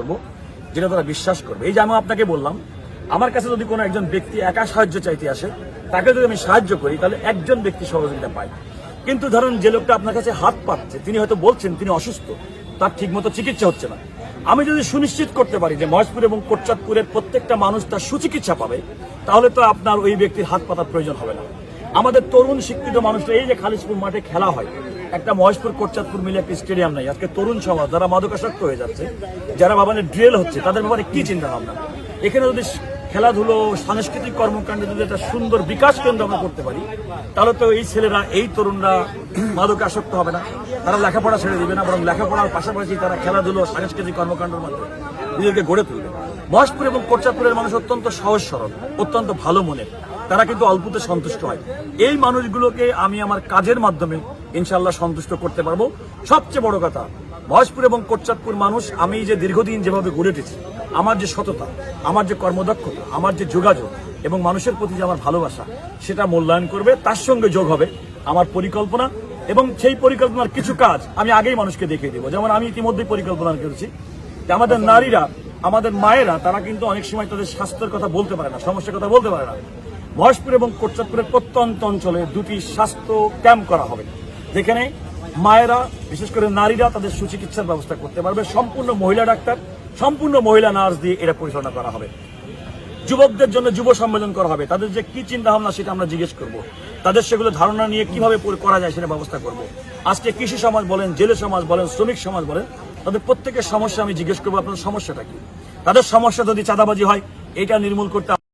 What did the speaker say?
করব, যেটা তারা বিশ্বাস করবে। এই যে আমি আপনাকে বললাম, আমার কাছে যদি কোনো একজন ব্যক্তি একা সাহায্য চাইতে আসে, তাকে যদি আমি সাহায্য করি, তাহলে একজন ব্যক্তি সহযোগিতা পাই কিন্তু ধরুন যে লোকটা আপনার কাছে হাত পাচ্ছে তিনি হয়তো বলছেন তিনি অসুস্থ, তার ঠিকমতো চিকিৎসা হচ্ছে না। আমি যদি সুনিশ্চিত করতে পারি যে মহেশপুর এবং কোটচাঁদপুরের প্রত্যেকটা মানুষ তার সুচিকিৎসা পাবে, তাহলে তো আপনার ওই ব্যক্তির হাত পাতার প্রয়োজন হবে না। আমাদের তরুণ শিক্ষিত মানুষরা, এই যে খালিশপুর মাঠে খেলা হয় একটা মহেশপুর কোটচাঁদপুর মিলে একটা স্টেডিয়াম নাই। আজকে তরুণ সমাজ, যারা মাদকাসক্ত হয়ে যাচ্ছে, যারা বাবানের ড্রেল হচ্ছে, তাদের ব্যাপারে কি চিন্তা ভাবনা? এখানে যদি খেলাধুলো, সাংস্কৃতিক কর্মকাণ্ডে যদি একটা সুন্দর বিকাশ কেন্দ্র আমরা করতে পারি, তাহলে তো এই ছেলেরা, এই তরুণরা মাদকে আসক্ত হবে না। তারা লেখাপড়া ছেড়ে দিবে না, বরং লেখাপড়ার পাশাপাশি তারা খেলাধুলো, সাংস্কৃতিক কর্মকাণ্ডের মাধ্যমে নিজেকে গড়ে তুলবে। মহেশপুর এবং কোটচাঁদপুরের মানুষ অত্যন্ত সহজ সরল, অত্যন্ত ভালো মনের। তারা কিন্তু অল্পতে সন্তুষ্ট হয়। এই মানুষগুলোকে আমি আমার কাজের মাধ্যমে ইনশাল্লাহ সন্তুষ্ট করতে পারব। সবচেয়ে বড় কথা মহেশপুর এবং কোটচাঁদপুর মানুষ আমি যে দীর্ঘদিন যেভাবে গড়ে উঠেছি আমার যে সততা আমার যে কর্মদক্ষতা আমার যে যোগাযোগ এবং মানুষের প্রতি যে আমার ভালোবাসা সেটা মূল্যায়ন করবে তার সঙ্গে যোগ হবে আমার পরিকল্পনা এবং সেই পরিকল্পনার কিছু কাজ আমি আগেই মানুষকে দেখিয়ে দেবো। যেমন আমি ইতিমধ্যেই পরিকল্পনা করেছি যে আমাদের নারীরা আমাদের মায়েরা তারা কিন্তু অনেক সময় তাদের স্বাস্থ্যের কথা বলতে পারে না সমস্যার কথা বলতে পারে না। মহেশপুর এবং কোটচাঁদপুরের প্রত্যন্ত অঞ্চলে দুটি স্বাস্থ্য ক্যাম্প করা হবে। যেখানে মায়েরা, বিশেষ করে নারীরা তাদের সুচিকিৎসার ব্যবস্থা করতে পারবে। সম্পূর্ণ মহিলা ডাক্তার, সম্পূর্ণ মহিলা নার্স দিয়ে এটা পরিচালনা করা হবে। যুবকদের জন্য যুব সম্মেলন করা হবে। তাদের যে কি চিন্তা ভাবনা সেটা আমরা জিজ্ঞেস করব। তাদের সেগুলো ধারণা নিয়ে কীভাবে করা যায় সেটা ব্যবস্থা করব। আজকে কৃষি সমাজ বলেন, জেলে সমাজ বলেন, শ্রমিক সমাজ বলেন, তাদের প্রত্যেকের সমস্যা আমি জিজ্ঞেস করব, আপনার সমস্যাটা কি? তাদের সমস্যা যদি চাঁদাবাজি হয়, এটা নির্মূল করতে